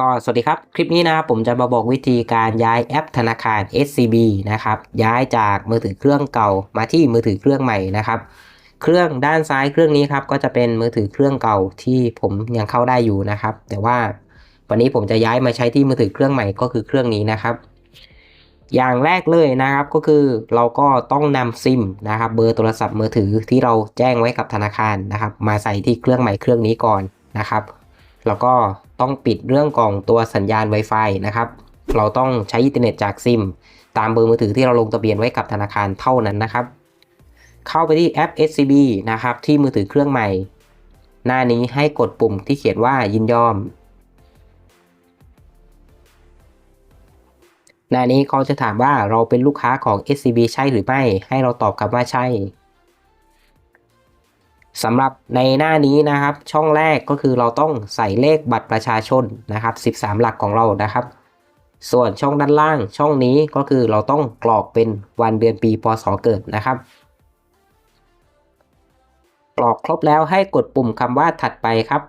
ก็สวัสดีครับ คลิปนี้นะครับผมจะมาบอกวิธีการย้ายแอปธนาคาร SCB นะครับย้ายจากมือถือเครื่องเก่ามาที่มือถือเครื่องใหม่นะครับ เครื่องด้านซ้ายเครื่องนี้ครับก็จะเป็นมือถือเครื่องเก่าที่ผมยังเข้าได้อยู่นะครับ แต่ว่าวันนี้ผมจะย้ายมาใช้ที่มือถือเครื่องใหม่ก็คือเครื่องนี้นะครับ อย่างแรกเลยนะครับก็คือเราก็ต้องนำซิมนะครับเบอร์โทรศัพท์มือถือที่เราแจ้งไว้กับธนาคารนะครับ มาใส่ที่เครื่องใหม่เครื่องนี้ก่อนนะครับ แล้วก็ต้องปิดเรื่องของตัวสัญญาณ Wi-Fi นะครับ เราต้องใช้อินเทอร์เน็ตจากซิม ตามเบอร์มือถือที่เราลงทะเบียนไว้กับธนาคารเท่านั้นนะครับ เข้าไปที่แอป SCB นะครับที่มือถือเครื่องใหม่ หน้านี้ให้กดปุ่มที่เขียนว่ายินยอม หน้านี้เขาจะถามว่าเราเป็นลูกค้าของ SCB ใช่หรือไม่ ให้เราตอบคำว่าใช่ สำหรับในหน้านี้นะครับ ช่องแรกก็คือเราต้องใส่เลขบัตรประชาชนนะครับ 13 หลักของเรานะครับ ส่วนช่องด้านล่างช่องนี้ก็คือเราต้องกรอกเป็นวันเดือนปีพศเกิดนะครับ กรอกครบแล้วให้กดปุ่มคำว่าถัดไปครับ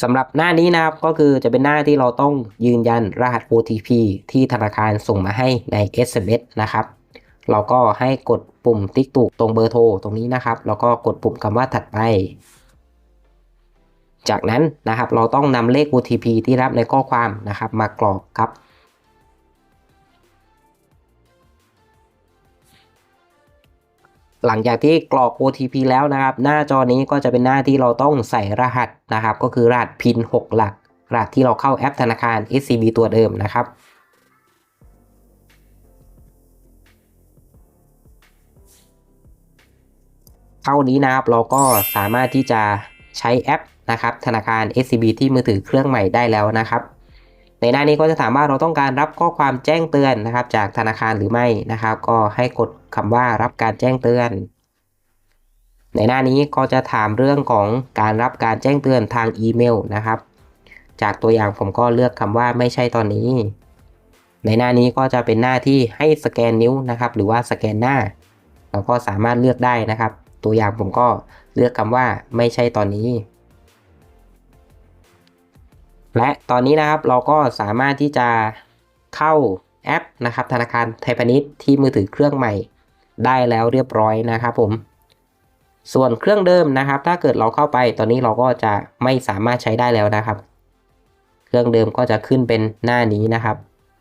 สำหรับหน้านี้นะครับก็คือจะเป็นหน้าที่เราต้องยืนยันรหัส OTP ที่ธนาคารส่งมาให้ใน SMS นะครับ เราก็ให้กดปุ่มติ๊กตุกตรงเบอร์โทรตรงนี้นะครับ แล้วก็กดปุ่มคำว่าถัดไป จากนั้นนะครับเราต้องนำเลข OTP ที่รับในข้อความนะครับมากรอกครับหลังจากที่กรอก OTP แล้วนะครับ หน้าจอนี้ก็จะเป็นหน้าที่เราต้องใส่รหัสนะครับ ก็คือรหัส PIN 6หลัก รหัสที่เราเข้าแอปธนาคาร SCB ตัวเดิมนะครับ เท่านี้นะครับเราก็สามารถที่จะใช้แอปนะครับธนาคาร SCB ที่มือถือเครื่องใหม่ได้แล้วนะครับ ในหน้านี้ก็จะถามว่าเราต้องการรับข้อความแจ้งเตือนนะครับ จากธนาคารหรือไม่นะครับ ก็ให้กดคำว่ารับการแจ้งเตือน ในหน้านี้ก็จะถามเรื่องของการรับการแจ้งเตือนทางอีเมลนะครับ จากตัวอย่างผมก็เลือกคำว่าไม่ใช่ตอนนี้ ในหน้านี้ก็จะเป็นหน้าที่ให้สแกนนิ้วนะครับ หรือว่าสแกนหน้า เราก็สามารถเลือกได้นะครับ ตัวอย่างผมก็เลือกคำว่าไม่ใช่ตอนนี้ และตอนนี้นะครับเราก็สามารถที่จะเข้าแอปนะครับ ธนาคารไทยพาณิชย์ที่มือถือเครื่องใหม่ได้แล้วเรียบร้อยนะครับผม ส่วนเครื่องเดิมนะครับ ถ้าเกิดเราเข้าไปตอนนี้เราก็จะไม่สามารถใช้ได้แล้วนะครับ เครื่องเดิมก็จะขึ้นเป็นหน้านี้นะครับ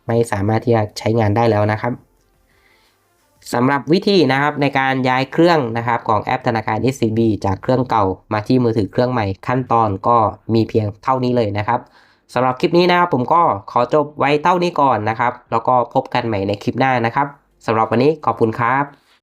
ไม่สามารถที่จะใช้งานได้แล้วนะครับ สำหรับวิธีนะครับในการย้ายเครื่องนะครับของแอปธนาคาร SCB จากเครื่องเก่ามาที่มือถือเครื่องใหม่ขั้นตอนก็มีเพียงเท่านี้เลยนะครับสำหรับคลิปนี้นะครับผมก็ขอจบไว้เท่านี้ก่อนนะครับ แล้วก็พบกันใหม่ในคลิปหน้านะครับสำหรับวันนี้ขอบคุณครับ